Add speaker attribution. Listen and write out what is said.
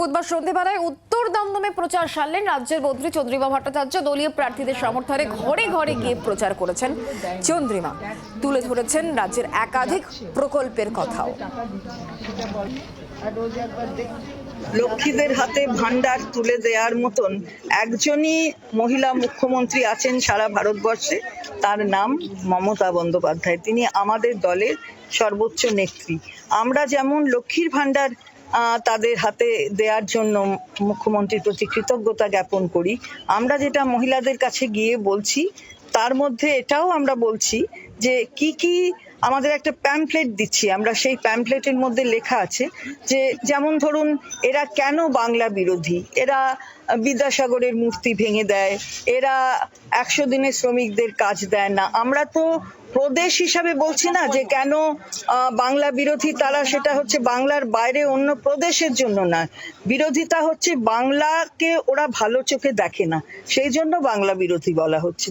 Speaker 1: বুধবার সন্ধ্যেবেলায় উত্তর দমদমে প্রচার সারলেন রাজ্যের মন্ত্রী চন্দ্রিমা ভট্টাচার্য। দলীয় প্রার্থীদের সমর্থনে ঘরে ঘরে গিয়ে প্রচার করেছেন চন্দ্রিমা। তুলে ধরেছেন রাজ্যের একাধিক প্রকল্পের কথাও।
Speaker 2: লক্ষ্মীদের হাতে ভান্ডার তুলে দেওয়ার মতন একজনই মহিলা মুখ্যমন্ত্রী আছেন সারা ভারতবর্ষে, তার নাম মমতা বন্দ্যোপাধ্যায়। তিনি আমাদের দলের সর্বোচ্চ নেত্রী। আমরা যেমন লক্ষ্মীর ভান্ডার তাদের হাতে দেওয়ার জন্য মুখ্যমন্ত্রীর প্রতি কৃতজ্ঞতা জ্ঞাপন করি। আমরা যেটা মহিলাদের কাছে গিয়ে বলছি তার মধ্যে এটাও আমরা বলছি যে কি কি আমাদের একটা প্যাম্পলেট দিচ্ছি, আমরা সেই প্যাম্পলেটের মধ্যে লেখা আছে যে যেমন ধরুন এরা কেন বাংলা বিরোধী? এরা বিদ্যাসাগরের মূর্তি ভেঙে দেয়, এরা একশো দিনের শ্রমিকদের কাজ দেয় না। আমরা তো প্রদেশ হিসাবে বলছি না যে কেন বাংলা বিরোধী তারা সেটা হচ্ছে বাংলার বাইরে অন্য প্রদেশের জন্য না। বিরোধিতা হচ্ছে বাংলাকে ওরা ভালো চোখে দেখে না। সেই জন্য বাংলা বিরোধী বলা হচ্ছে।